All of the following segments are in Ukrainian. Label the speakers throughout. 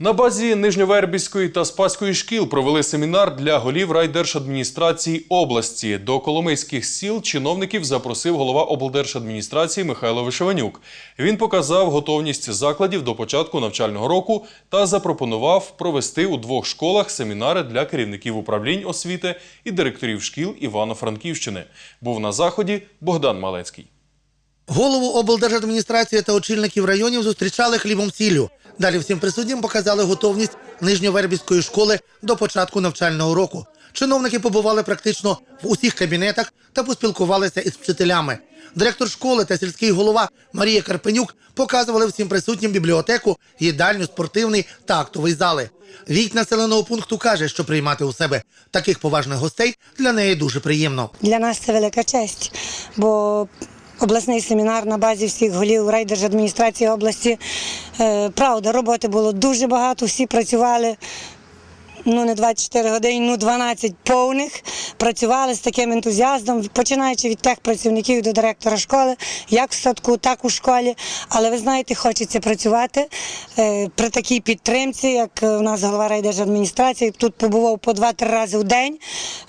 Speaker 1: На базі Нижньовербівської та Спаської шкіл провели семінар для голів райдержадміністрації області. До коломийських сіл чиновників запросив голова облдержадміністрації Михайло Вишеванюк. Він показав готовність закладів до початку навчального року та запропонував провести у двох школах семінари для керівників управлінь освіти і директорів шкіл Івано-Франківщини. Був на заході Богдан Малецький.
Speaker 2: Голову облдержадміністрації та очільників районів зустрічали хлібом сіллю. Далі всім присутнім показали готовність Нижньовербівської школи до початку навчального року. Чиновники побували практично в усіх кабінетах та поспілкувалися із вчителями. Директор школи та сільський голова Марія Карпенюк показували всім присутнім бібліотеку, їдальню, спортивний та актовий зали. Вік населеного пункту каже, що приймати у себе таких поважних гостей для неї дуже приємно.
Speaker 3: Для нас це велика честь, бо обласний семінар на базі всіх голів райдержадміністрації області. Е, Правда, роботи було дуже багато, всі працювали. Ну, не 24 години, ну 12 повних. Працювали з таким ентузіазмом, починаючи від тих працівників до директора школи, як в садку, так у школі. Але ви знаєте, хочеться працювати е, при такій підтримці, як у нас голова райдержадміністрації. Тут побував по 2-3 рази в день.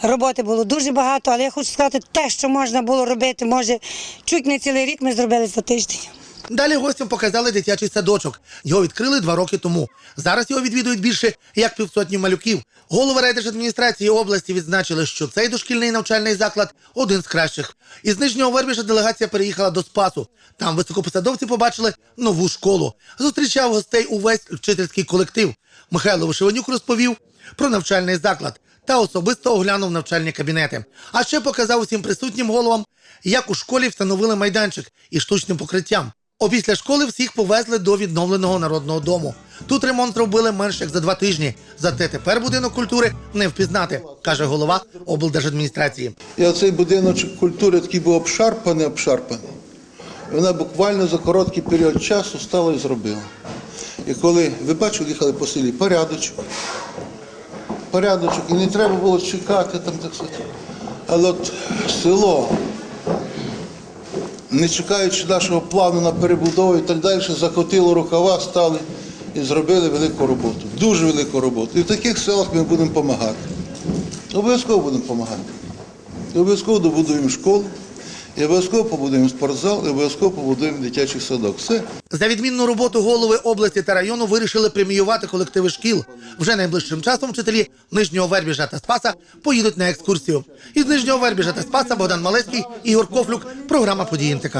Speaker 3: Роботи було дуже багато, але я хочу сказати, те, що можна було робити, може, чуть не цілий рік ми зробили за тиждень.
Speaker 2: Далі гостям показали дитячий садочок. Його відкрили два роки тому. Зараз його відвідують більше як півсотні малюків. Голови райдержадміністрації області відзначили, що цей дошкільний навчальний заклад один з кращих. Із нижнього Вербіша делегація переїхала до Спасу. Там високопосадовці побачили нову школу. Зустрічав гостей увесь вчительський колектив. Михайло Вишиванюк розповів про навчальний заклад та особисто оглянув навчальні кабінети. А ще показав усім присутнім головам, як у школі встановили майданчик із штучним покриттям. Опісля школи всіх повезли до відновленого народного дому. Тут ремонт робили менш як за два тижні. Зате тепер будинок культури не впізнати, каже голова облдержадміністрації.
Speaker 4: І оцей будиночок культури такий був обшарпаний, обшарпаний. Вона буквально за короткий період часу стала і зробила. І коли ви бачили, їхали по селі порядочок, порядочок, і не треба було чекати там, так. Але от село, не чекаючи нашого плану на перебудову і так далі, закотило рукава, стали і зробили велику роботу. Дуже велику роботу. І в таких селах ми будемо допомагати. Обов'язково будемо допомагати. Обов'язково добудуємо школу, і обов'язково побудуємо спортзал, і обов'язково побудуємо дитячий садок. Все.
Speaker 2: За відмінну роботу голови області та району вирішили преміювати колективи шкіл. Вже найближчим часом вчителі Нижнього Вербіжа та Спаса поїдуть на екскурсію. Із Нижнього Вербіжа та Спаса Богдан Малецький, Ігор Кофлюк, програма «Події НТК».